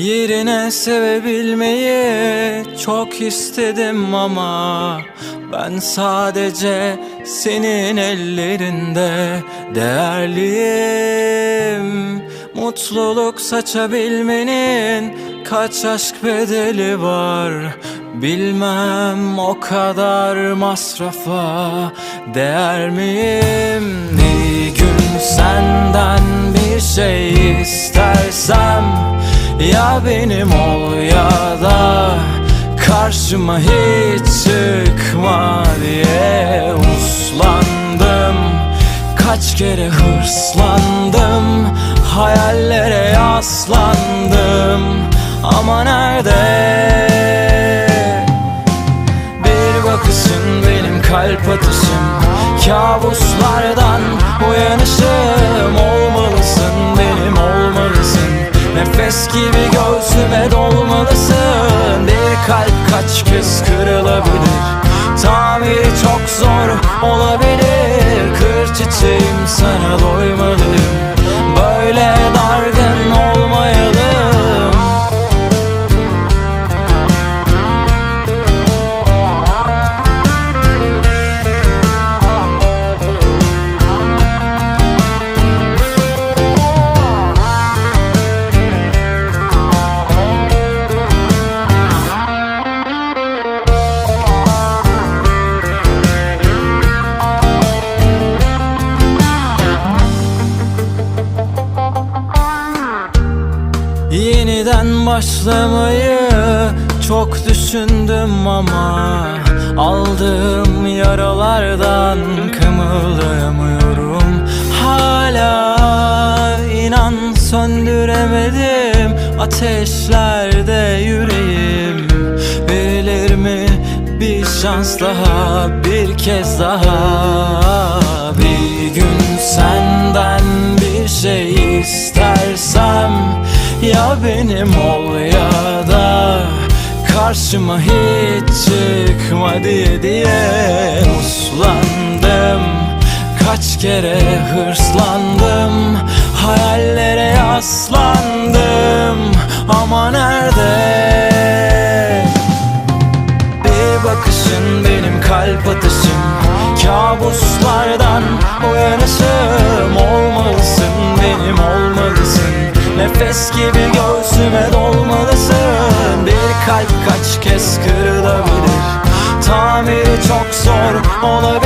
Yerine sevebilmeyi çok istedim ama Ben sadece senin ellerinde değerliyim. Mutluluk saçabilmenin kaç aşk bedeli var? Bilmem o kadar masrafa değer miyim? Bir gün senden bir şey istersem Ya benim ol ya da karşıma hiç çıkma diye uslandım. Kaç kere hırslandım Hayallere yaslandım. Ama nerede? Bir bakışın benim kalp atışım. Kabuslardan uyanışım Nefes gibi göğsüme dolmalısın Bir kalp kaç kez kırılabilir? Tamiri çok zor olabilir. Kır çiçeğim sana doymalıyım Böyle Yeniden başlamayı çok düşündüm ama Aldığım yaralardan kımıldayamıyorum. Hala inan söndüremedim Ateşlerde yüreğim. Verilir mi bir şans daha bir kez daha? Bir gün senden bir şey istersem Ya benim ol ya da Karşıma hiç çıkma diye diye uslandım. Kaç kere hırslandım Hayallere yaslandım. Ama nerede? Bir bakışın benim kalp atışım. Kabuslardan uyanışım Nefes gibi göğsüme dolmalısın. Bir kalp kaç kez kırılabilir? Tamiri çok zor olabilir